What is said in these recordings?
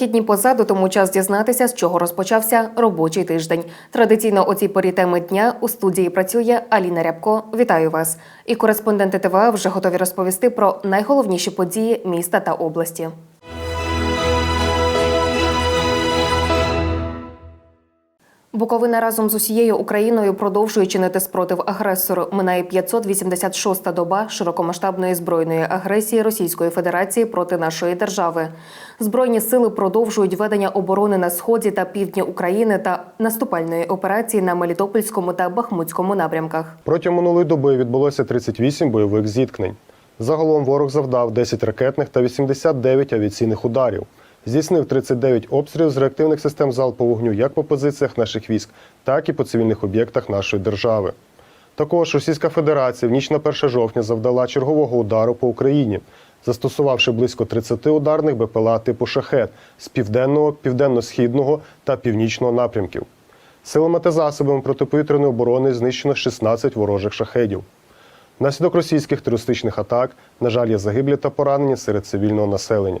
Вихідні позаду, тому час дізнатися, з чого розпочався робочий тиждень. Традиційно у цій порі теми дня у студії працює Аліна Рябко. Вітаю вас! І кореспонденти ТВА вже готові розповісти про найголовніші події міста та області. Буковина разом з усією Україною продовжує чинити спротив агресору. Минає 586-та доба широкомасштабної збройної агресії Російської Федерації проти нашої держави. Збройні сили продовжують ведення оборони на сході та півдні України та наступальної операції на Мелітопольському та Бахмутському напрямках. Протягом минулої доби відбулося 38 бойових зіткнень. Загалом ворог завдав 10 ракетних та 89 авіаційних ударів. Здійснив 39 обстрілів з реактивних систем залпового вогню як по позиціях наших військ, так і по цивільних об'єктах нашої держави. Також Російська Федерація в ніч на 1 жовтня завдала чергового удару по Україні, застосувавши близько 30 ударних БПЛА типу шахет з південного, південно-східного та північного напрямків. Силами та засобами протиповітряної оборони знищено 16 ворожих шахедів. Внаслідок російських терористичних атак, на жаль, є загиблі та поранені серед цивільного населення.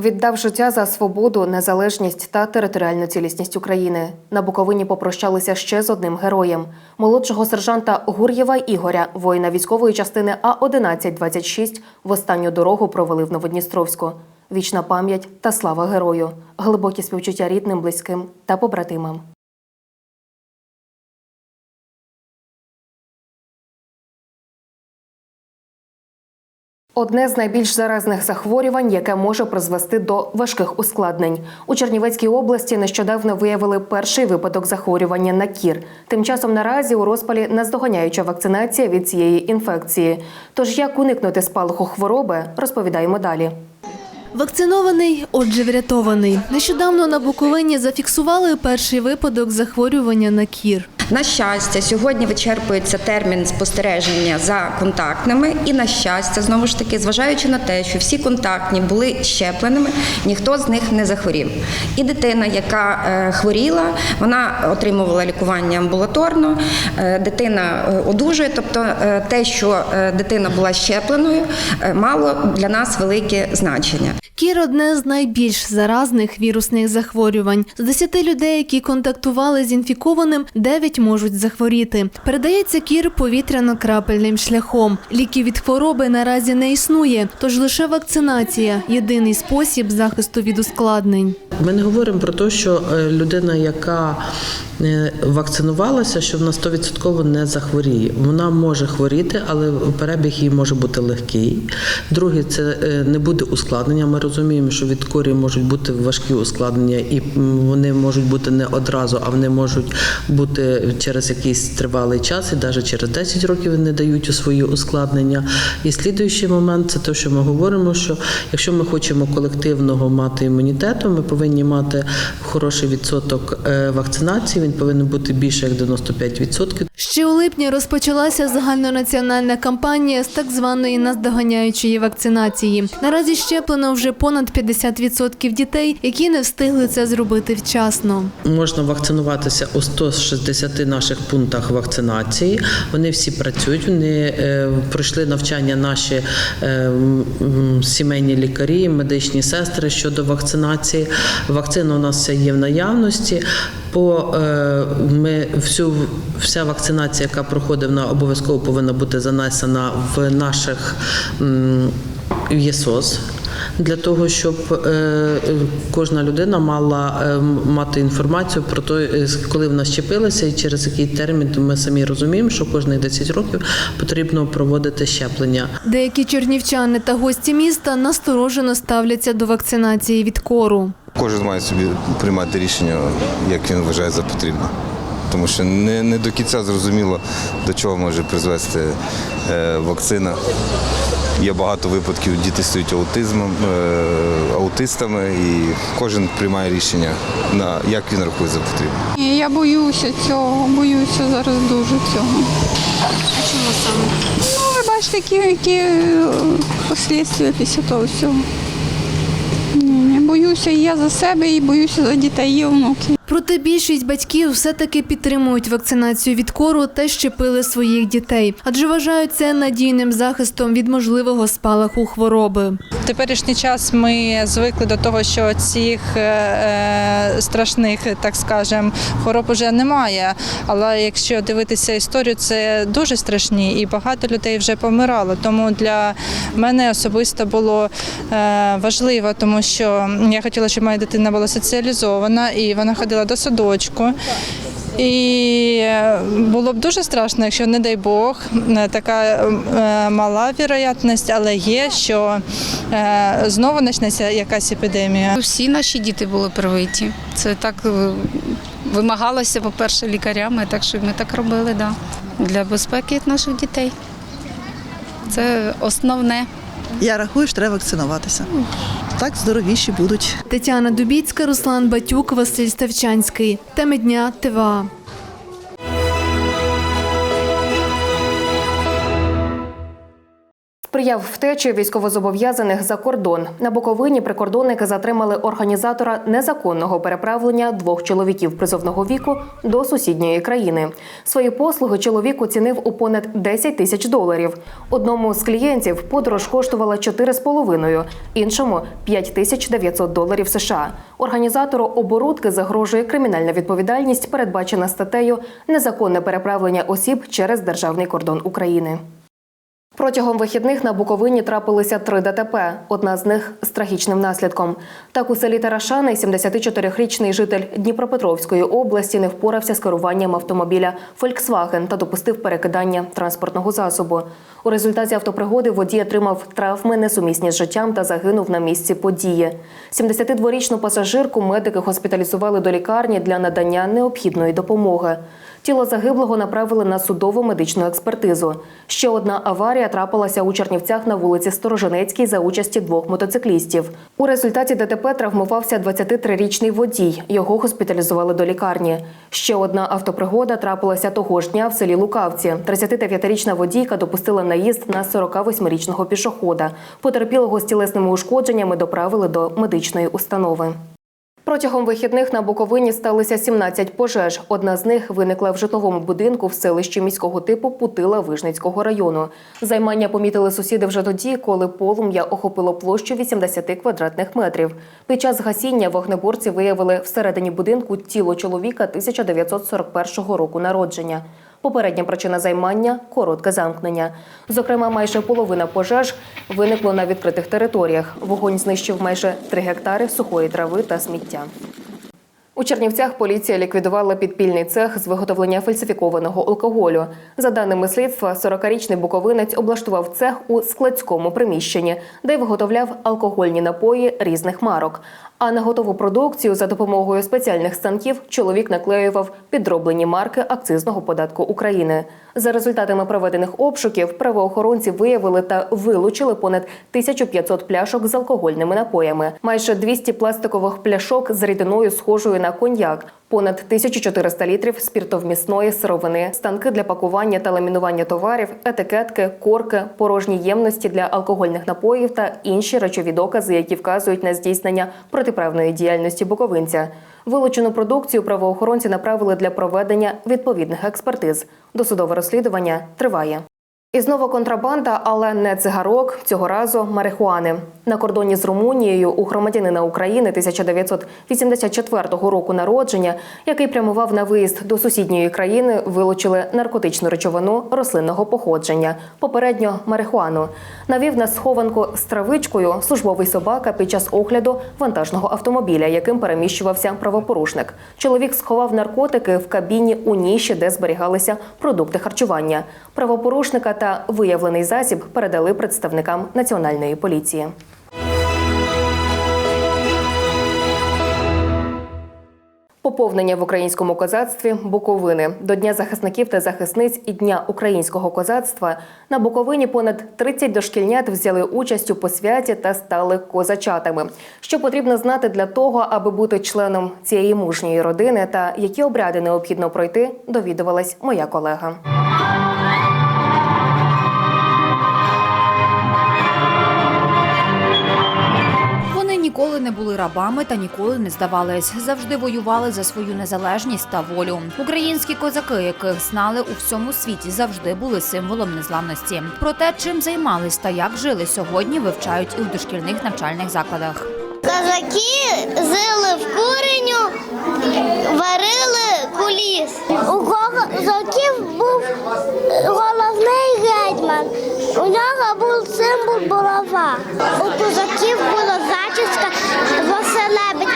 Віддав життя за свободу, незалежність та територіальну цілісність України. На Буковині попрощалися ще з одним героєм молодшого сержанта Гур'єва Ігоря, воїна військової частини А 1126 В останню дорогу провели в Новодністровську. Вічна пам'ять та слава герою, глибокі співчуття рідним, близьким та побратимам. Одне з найбільш заразних захворювань, яке може призвести до важких ускладнень. У Чернівецькій області нещодавно виявили перший випадок захворювання на кір. Тим часом наразі у розпалі наздоганяюча вакцинація від цієї інфекції. Тож як уникнути спалаху хвороби, розповідаємо далі. Вакцинований, отже, врятований. Нещодавно на Буковині зафіксували перший випадок захворювання на кір. На щастя, сьогодні вичерпується термін спостереження за контактними, і на щастя, знову ж таки, зважаючи на те, що всі контактні були щепленими, ніхто з них не захворів. І дитина, яка е, хворіла, вона отримувала лікування амбулаторно, е, дитина е, одужує. Тобто, те, що дитина була щепленою, мало для нас велике значення. Кір одне з найбільш заразних вірусних захворювань. З 10 людей, які контактували з інфікованим, 9 можуть захворіти. Передається кір повітряно-крапельним шляхом. Ліків від хвороби наразі не існує, тож лише вакцинація єдиний спосіб захисту від ускладнень. Ми не говоримо про те, що е, людина, яка е, вакцинувалася, що вона 100% не захворіє. Вона може хворіти, але перебіг її може бути легкий. Друге, це е, не буде ускладнення. Ми розуміємо, що від корі можуть бути важкі ускладнення, і вони можуть бути не одразу, а вони можуть бути через якийсь тривалий час, і навіть через 10 років не дають у свої ускладнення. І слідуючий момент це те, що ми говоримо, що якщо ми хочемо колективного мати імунітету, ми повинні мати хороший відсоток е, вакцинації. Він повинен бути більше як 95%. Ще у липні розпочалася загальнонаціональна кампанія з так званої наздоганяючої вакцинації. Наразі щеплено вже понад 50% дітей, які не встигли це зробити вчасно. Можна вакцинуватися у 160 наших пунктах вакцинації. Вони всі працюють. Вони е, пройшли навчання наші е, сімейні лікарі, медичні сестри щодо вакцинації. Вакцина у нас є в наявності. По е, ми всю вся вакцинація, яка проходить, вона обов'язково повинна бути занесена в наших ЄСОС. Для того щоб е, кожна людина мала е, мати інформацію про те, коли вона щепилася і через який термін, ми самі розуміємо, що кожних 10 років потрібно проводити щеплення. Деякі чернівчани та гості міста насторожено ставляться до вакцинації від кору. Кожен має собі приймати рішення, як він вважає за потрібне. Тому що не, не до кінця зрозуміло, до чого може призвести е, вакцина. Є багато випадків, діти стають аутизмом, е, аутистами, і кожен приймає рішення, на як він рахує за потрібне. Я боюся цього, боюся зараз дуже цього. А чому саме? Ну, ви бачите, які, які е, послідствия після того всього. Боюся і я за себе, і боюся за дітей і внуків. Проте більшість батьків все-таки підтримують вакцинацію від кору та щепили своїх дітей, адже вважають це надійним захистом від можливого спалаху хвороби. В теперішній час ми звикли до того, що цих е, е, страшних, так скажем, хвороб уже немає. Але якщо дивитися історію, це дуже страшні і багато людей вже помирало. Тому для мене особисто було е, важливо, тому що я хотіла, щоб моя дитина була соціалізована і вона ходила до садочку. І е, було б дуже страшно, якщо, не дай Бог, е, така е, мала вірогідність, але є, що знову почнеться якась епідемія. Всі наші діти були привиті. Це так вимагалося, по-перше, лікарями, так що ми так робили, да. Для безпеки наших дітей. Це основне. Я рахую, що треба вакцинуватися. Так здоровіші будуть. Тетяна Дубіцька, Руслан Батюк, Василь Ставчанський. Теми дня ТВА. Сприяв втечі військовозобов'язаних за кордон. На Буковині прикордонники затримали організатора незаконного переправлення двох чоловіків призовного віку до сусідньої країни. Свої послуги чоловік оцінив у понад 10 тисяч доларів. Одному з клієнтів подорож коштувала 4,5, іншому 5 тисяч 900 доларів США. Організатору оборудки загрожує кримінальна відповідальність, передбачена статтею Незаконне переправлення осіб через державний кордон України. Протягом вихідних на Буковині трапилися три ДТП. Одна з них з трагічним наслідком. Так у селі Тарашани 74-річний житель Дніпропетровської області не впорався з керуванням автомобіля «Фольксваген» та допустив перекидання транспортного засобу. У результаті автопригоди водій отримав травми несумісні з життям та загинув на місці події. 72-річну пасажирку медики госпіталізували до лікарні для надання необхідної допомоги. Тіло загиблого направили на судову медичну експертизу. Ще одна аварія трапилася у Чернівцях на вулиці Сторожинецькій за участі двох мотоциклістів. У результаті ДТП травмувався 23-річний водій. Його госпіталізували до лікарні. Ще одна автопригода трапилася того ж дня в селі Лукавці. 39-річна водійка допустила наїзд на 48-річного пішохода. Потерпілого з тілесними ушкодженнями доправили до медичної установи. Протягом вихідних на Буковині сталося 17 пожеж. Одна з них виникла в житловому будинку в селищі міського типу Путила Вижницького району. Займання помітили сусіди вже тоді, коли полум'я охопило площу 80 квадратних метрів. Під час гасіння вогнеборці виявили всередині будинку тіло чоловіка 1941 року народження. Попередня причина займання коротке замкнення. Зокрема, майже половина пожеж виникло на відкритих територіях. Вогонь знищив майже 3 гектари сухої трави та сміття. У Чернівцях поліція ліквідувала підпільний цех з виготовлення фальсифікованого алкоголю. За даними слідства, 40-річний буковинець облаштував цех у складському приміщенні, де виготовляв алкогольні напої різних марок. А на готову продукцію за допомогою спеціальних станків чоловік наклеював підроблені марки акцизного податку України. За результатами проведених обшуків правоохоронці виявили та вилучили понад 1500 пляшок з алкогольними напоями, майже 200 пластикових пляшок з рідиною схожою на коньяк, понад 1400 літрів спіртовмісної сировини, станки для пакування та ламінування товарів, етикетки, корки, порожні ємності для алкогольних напоїв та інші речові докази, які вказують на здійснення протиправної діяльності буковинця. Вилучену продукцію правоохоронці направили для проведення відповідних експертиз. Досудове розслідування триває. І знову контрабанда, але не цигарок, цього разу марихуани. На кордоні з Румунією у громадянина України 1984 року народження, який прямував на виїзд до сусідньої країни, вилучили наркотичну речовину рослинного походження, попередньо марихуану. Навів на схованку з травичкою службовий собака під час огляду вантажного автомобіля, яким переміщувався правопорушник. Чоловік сховав наркотики в кабіні у ніші, де зберігалися продукти харчування. Правопорушника та виявлений засіб передали представникам національної поліції. Поповнення в українському козацтві Буковини до Дня захисників та захисниць і Дня українського козацтва на Буковині понад 30 дошкільнят взяли участь у посвяті та стали козачатами. Що потрібно знати для того, аби бути членом цієї мужньої родини, та які обряди необхідно пройти, довідувалась моя колега. Рабами та ніколи не здавались. Завжди воювали за свою незалежність та волю. Українські козаки, яких знали у всьому світі, завжди були символом незламності. Про те, чим займались та як жили сьогодні, вивчають і у дошкільних навчальних закладах. Козаки жили в куреню, варили куліс. У козаків був головний гетьман. У нього був символ булава. У козаків була зачіска Василебедь,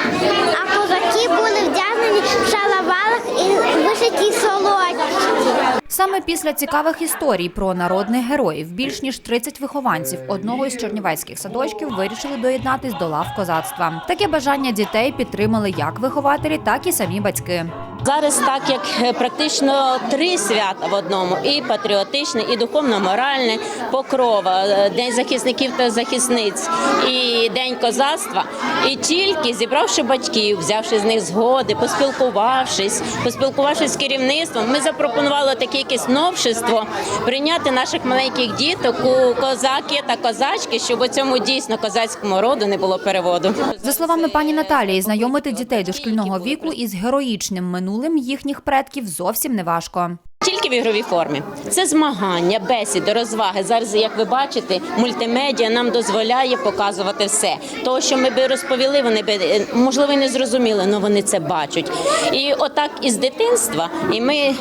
а козаки були вдягнені в шалаварах і вишиті солодкі. Саме після цікавих історій про народних героїв більш ніж 30 вихованців одного із чернівецьких садочків вирішили доєднатись до лав козацтва. Таке бажання дітей підтримали як вихователі, так і самі батьки. Зараз так як е, практично три свята в одному: і патріотичне, і духовно-моральне, покрова, е, день захисників та захисниць, і день козацтва. І тільки зібравши батьків, взявши з них згоди, поспілкувавшись, поспілкувавшись з керівництвом, ми запропонували таке якесь новшество прийняти наших маленьких діток у козаки та козачки, щоб у цьому дійсно козацькому роду не було переводу. За словами пані Наталії, знайомити дітей дошкільного віку із героїчним минулим їхніх предків зовсім не важко. Тільки в ігровій формі. Це змагання, бесіди, розваги. Зараз, як ви бачите, мультимедіа нам дозволяє показувати все. Того, що ми би розповіли, вони би е, можливо не зрозуміли, але вони це бачать. І отак із дитинства, і ми е,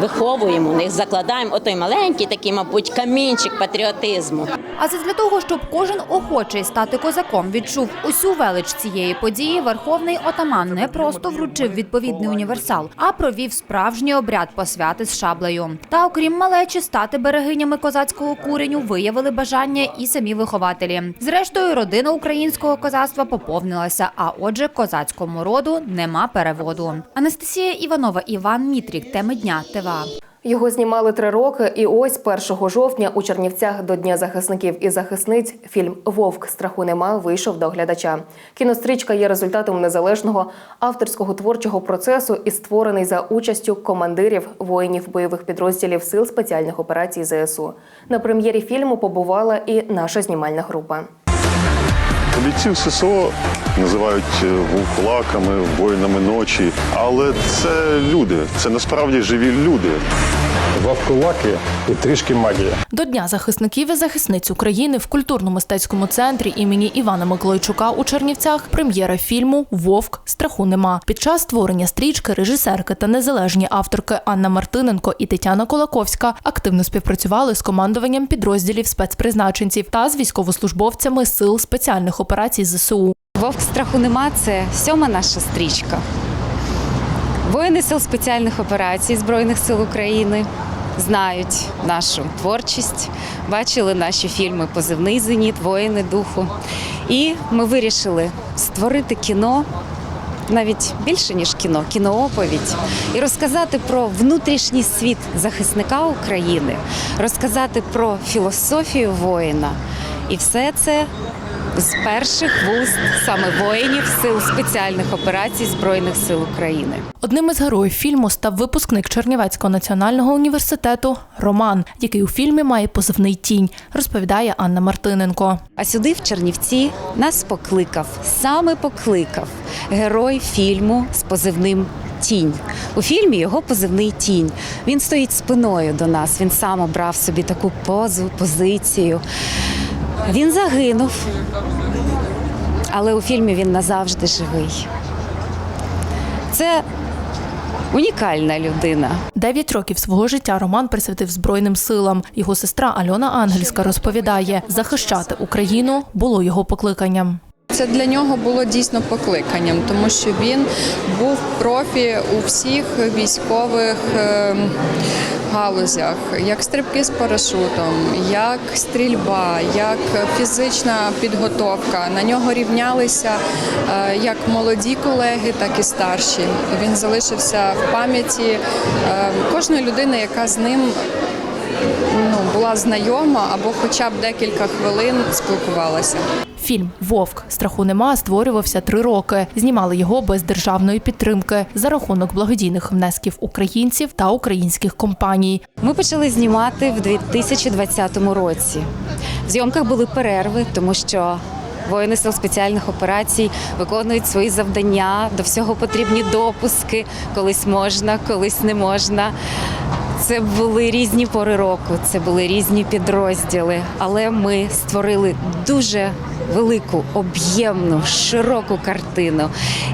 виховуємо них, закладаємо отой маленький, такий, мабуть, камінчик патріотизму. А це для того, щоб кожен охочий стати козаком відчув усю велич цієї події. Верховний отаман не просто вручив відповідний універсал, а провів справжній обряд посвяти з шаблею. Та окрім малечі, стати берегинями козацького куреню виявили бажання і самі вихователі. Зрештою, родина українського козацтва поповнилася. А отже, козацькому роду нема переводу. Анастасія Іванова, Іван Мітрік. Теми дня ТВА. Його знімали три роки, і ось 1 жовтня у Чернівцях до Дня захисників і захисниць фільм Вовк страху нема вийшов до глядача. Кінострічка є результатом незалежного авторського творчого процесу і створений за участю командирів воїнів бойових підрозділів сил спеціальних операцій ЗСУ. На прем'єрі фільму побувала і наша знімальна група. Бійців ССО називають е, вовкулаками, воїнами ночі, але це люди, це насправді живі люди. Вовкулаки і трішки магія. До Дня захисників і захисниць України в культурно-мистецькому центрі імені Івана Миколайчука у Чернівцях прем'єра фільму Вовк страху нема. Під час створення стрічки режисерки та незалежні авторки Анна Мартиненко і Тетяна Колаковська активно співпрацювали з командуванням підрозділів спецпризначенців та з військовослужбовцями сил спеціальних операцій ЗСУ. Вовк страху нема це сьома наша стрічка. Воїни сил спеціальних операцій Збройних сил України знають нашу творчість, бачили наші фільми Позивний зеніт, Воїни духу. І ми вирішили створити кіно. Навіть більше ніж кіно, кінооповідь, і розказати про внутрішній світ захисника України, розказати про філософію воїна. І все це з перших вуст саме воїнів сил спеціальних операцій Збройних сил України. Одним із героїв фільму став випускник Чернівецького національного університету Роман, який у фільмі має позивний тінь, розповідає Анна Мартиненко. А сюди, в Чернівці, нас покликав, саме покликав герой фільму з позивним. Тінь у фільмі його позивний тінь. Він стоїть спиною до нас. Він сам обрав собі таку позу, позицію. Він загинув, але у фільмі він назавжди живий. Це унікальна людина. Дев'ять років свого життя Роман присвятив Збройним силам. Його сестра Альона Ангельська розповідає, захищати Україну було його покликанням. Це для нього було дійсно покликанням, тому що він був профі у всіх військових ем, галузях, як стрибки з парашутом, як стрільба, як фізична підготовка. На нього рівнялися е, як молоді колеги, так і старші. Він залишився в пам'яті е, кожної людини, яка з ним ну, була знайома або хоча б декілька хвилин спілкувалася. Фільм Вовк страху нема створювався три роки. Знімали його без державної підтримки за рахунок благодійних внесків українців та українських компаній. Ми почали знімати в 2020 році. В зйомках були перерви, тому що воїни сил спеціальних операцій виконують свої завдання. До всього потрібні допуски. Колись можна, колись не можна. Це були різні пори року, це були різні підрозділи, але ми створили дуже велику, об'ємну, широку картину.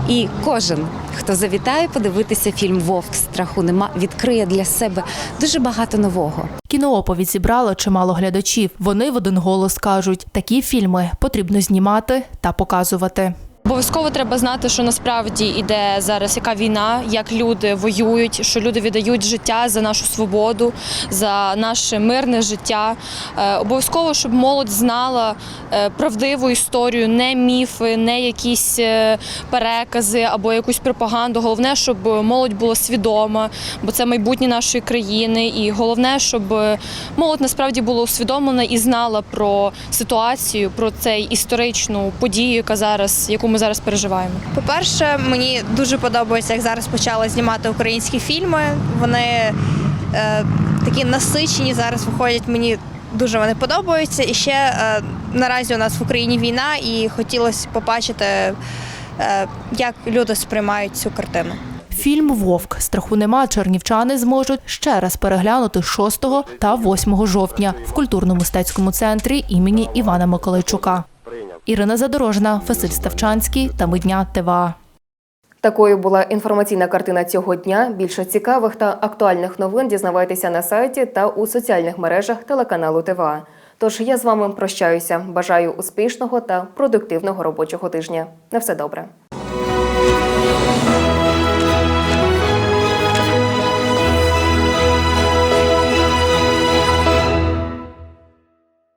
І кожен, хто завітає подивитися фільм Вовк страху нема, відкриє для себе дуже багато нового. Кінооповідь зібрало чимало глядачів. Вони в один голос кажуть, такі фільми потрібно знімати та показувати. Обов'язково треба знати, що насправді іде зараз яка війна, як люди воюють, що люди віддають життя за нашу свободу, за наше мирне життя. Е, Обов'язково, щоб молодь знала е, правдиву історію, не міфи, не якісь е, перекази або якусь пропаганду. Головне, щоб молодь була свідома, бо це майбутнє нашої країни. І головне, щоб молодь насправді була усвідомлена і знала про ситуацію, про цей історичну подію, яка зараз, яку ми зараз переживаємо. По-перше, мені дуже подобається, як зараз почали знімати українські фільми. Вони е, такі насичені зараз виходять. Мені дуже вони подобаються. І ще е, наразі у нас в Україні війна, і хотілося побачити, е, як люди сприймають цю картину. Фільм Вовк страху нема. Чернівчани зможуть ще раз переглянути 6 та 8 жовтня в культурно-мистецькому центрі імені Івана Миколайчука. Ірина Задорожна, Василь Ставчанський та Мидня ТВА. Такою була інформаційна картина цього дня. Більше цікавих та актуальних новин дізнавайтеся на сайті та у соціальних мережах телеканалу ТВА. Тож я з вами прощаюся. Бажаю успішного та продуктивного робочого тижня. На все добре.